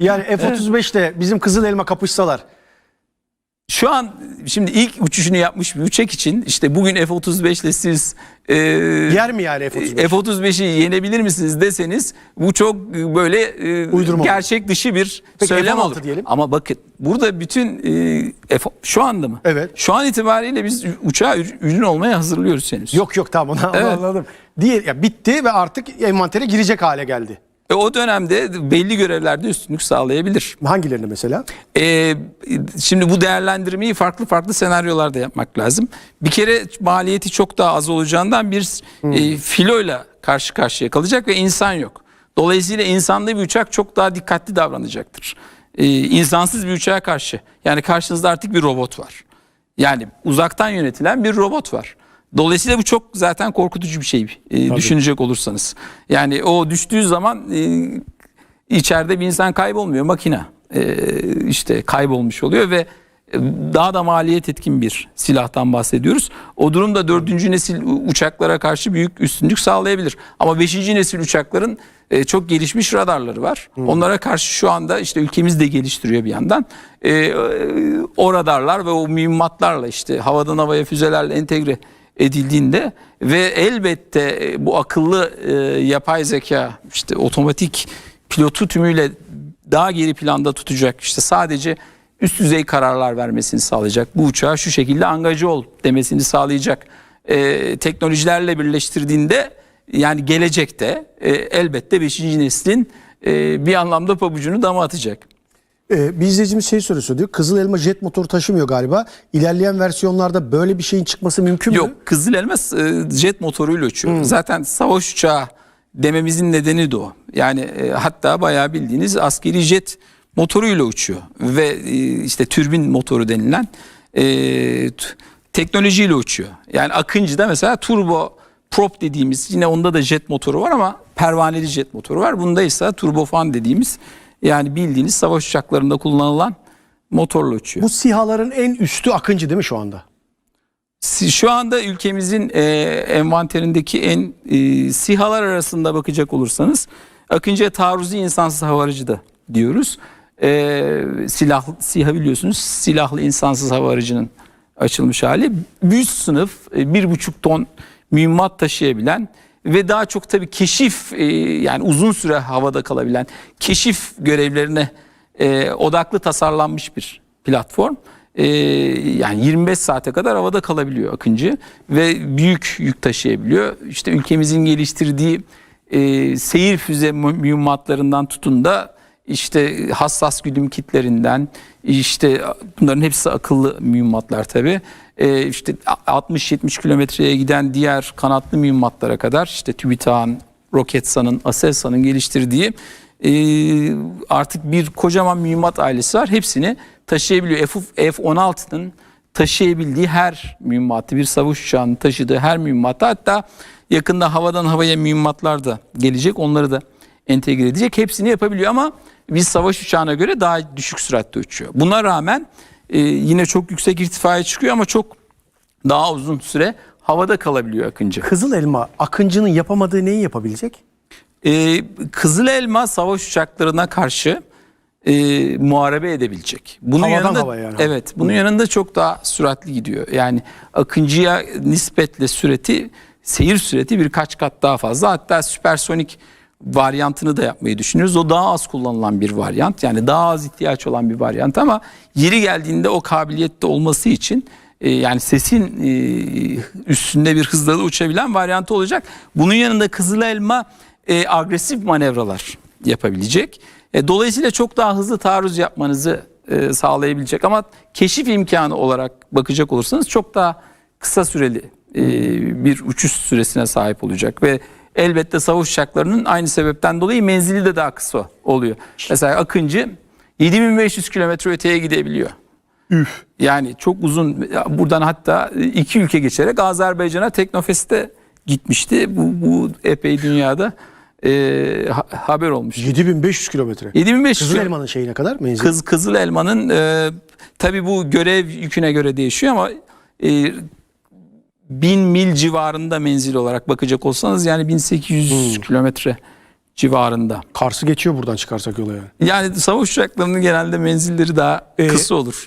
Yani F-35'te bizim Kızıl Elma kapışsalar Şu an şimdi ilk uçuşunu yapmış bir uçak için işte bugün F-35 ile siz e, yer mi yani F-35? F-35'i yenebilir misiniz deseniz bu çok e, böyle e, Uydurma gerçek dışı bir Peki söylem F-16 olur. diyelim. Ama bakın burada bütün e, F- şu anda mı? Evet. Şu an itibariyle biz uçağa ür- ürün olmaya hazırlıyoruz henüz. Yok yok tamam onu Evet. anladım. Diye, ya bitti ve artık envantere girecek hale geldi. E, o dönemde belli görevlerde üstünlük sağlayabilir. Hangilerini mesela? Ee, şimdi bu değerlendirmeyi farklı farklı senaryolarda yapmak lazım. Bir kere maliyeti çok daha az olacağından bir e, filoyla karşı karşıya kalacak ve insan yok. Dolayısıyla insanlı bir uçak çok daha dikkatli davranacaktır. Ee, insansız bir uçağa karşı. Yani karşınızda artık bir robot var. Yani uzaktan yönetilen bir robot var. Dolayısıyla bu çok zaten korkutucu bir şey e, düşünecek olursanız. Yani o düştüğü zaman e, içeride bir insan kaybolmuyor makine e, işte kaybolmuş oluyor ve e, daha da maliyet etkin bir silahtan bahsediyoruz. O durumda dördüncü nesil uçaklara karşı büyük üstünlük sağlayabilir. Ama beşinci nesil uçakların e, çok gelişmiş radarları var. Onlara karşı şu anda işte ülkemiz de geliştiriyor bir yandan. E, o radarlar ve o mühimmatlarla işte havadan havaya füzelerle entegre edildiğinde ve elbette e, bu akıllı e, yapay zeka işte otomatik pilotu tümüyle daha geri planda tutacak işte sadece üst düzey kararlar vermesini sağlayacak bu uçağa şu şekilde angaja ol demesini sağlayacak e, teknolojilerle birleştirdiğinde yani gelecekte e, elbette 5. neslin e, bir anlamda pabucunu dama atacak. Ee, bir izleyicimiz şey soruyor diyor. Kızıl Elma jet motoru taşımıyor galiba. İlerleyen versiyonlarda böyle bir şeyin çıkması mümkün mü? Yok Kızıl Elmas e, jet motoruyla uçuyor. Zaten savaş uçağı dememizin nedeni de o. Yani e, hatta bayağı bildiğiniz askeri jet motoruyla uçuyor. Ve e, işte türbin motoru denilen e, teknolojiyle uçuyor. Yani Akıncı'da mesela turbo prop dediğimiz yine onda da jet motoru var ama pervaneli jet motoru var. Bunda ise turbofan dediğimiz yani bildiğiniz savaş uçaklarında kullanılan motorla uçuyor. Bu sihaların en üstü Akıncı değil mi şu anda? Şu anda ülkemizin e, envanterindeki en e, sihalar arasında bakacak olursanız Akıncı'ya taarruzi insansız hava aracı da diyoruz. E, silah SİHA biliyorsunuz silahlı insansız hava aracının açılmış hali. Büyük sınıf e, bir buçuk ton mühimmat taşıyabilen ve daha çok tabii keşif e, yani uzun süre havada kalabilen keşif görevlerine e, odaklı tasarlanmış bir platform. E, yani 25 saate kadar havada kalabiliyor Akıncı ve büyük yük taşıyabiliyor. İşte ülkemizin geliştirdiği e, seyir füze mü- mühimmatlarından tutun da işte hassas güdüm kitlerinden işte bunların hepsi akıllı mühimmatlar tabi. E, işte 60-70 kilometreye giden diğer kanatlı mühimmatlara kadar işte TÜBİTAK'ın, Roketsan'ın, Aselsan'ın geliştirdiği e, artık bir kocaman mühimmat ailesi var. Hepsini taşıyabiliyor. F- F-16'nın taşıyabildiği her mühimmatı, bir savaş uçağının taşıdığı her mühimmatı hatta yakında havadan havaya mühimmatlar da gelecek. Onları da entegre edecek. Hepsini yapabiliyor ama bir savaş uçağına göre daha düşük süratte uçuyor. Buna rağmen e, yine çok yüksek irtifaya çıkıyor ama çok daha uzun süre havada kalabiliyor Akıncı. Kızıl Elma Akıncı'nın yapamadığı neyi yapabilecek? Ee, Kızıl Elma savaş uçaklarına karşı e, muharebe edebilecek. Bunun Havadan yanında havaya yani. evet, bunun yanında çok daha süratli gidiyor. Yani Akıncı'ya nispetle süreti, seyir süreti birkaç kat daha fazla. Hatta süpersonik varyantını da yapmayı düşünüyoruz. O daha az kullanılan bir varyant. Yani daha az ihtiyaç olan bir varyant ama yeri geldiğinde o kabiliyette olması için e, yani sesin e, üstünde bir hızla uçabilen varyantı olacak. Bunun yanında Kızıl Elma e, agresif manevralar yapabilecek. Dolayısıyla çok daha hızlı taarruz yapmanızı sağlayabilecek ama keşif imkanı olarak bakacak olursanız çok daha kısa süreli bir uçuş süresine sahip olacak ve elbette savaş uçaklarının aynı sebepten dolayı menzili de daha kısa oluyor. Mesela Akıncı 7500 kilometre öteye gidebiliyor. Yani çok uzun buradan hatta iki ülke geçerek Azerbaycan'a Teknofest'e gitmişti. Bu, bu epey dünyada e, ha- haber olmuş. 7500 kilometre. 7500 Kızıl Elma'nın şeyine kadar menzil. Kız Kızıl Elma'nın e, tabi bu görev yüküne göre değişiyor ama e, bin mil civarında menzil olarak bakacak olsanız yani 1800 kilometre civarında. Kars'ı geçiyor buradan çıkarsak yola yani. Yani savaş uçaklarının genelde menzilleri daha Ee, kısa olur.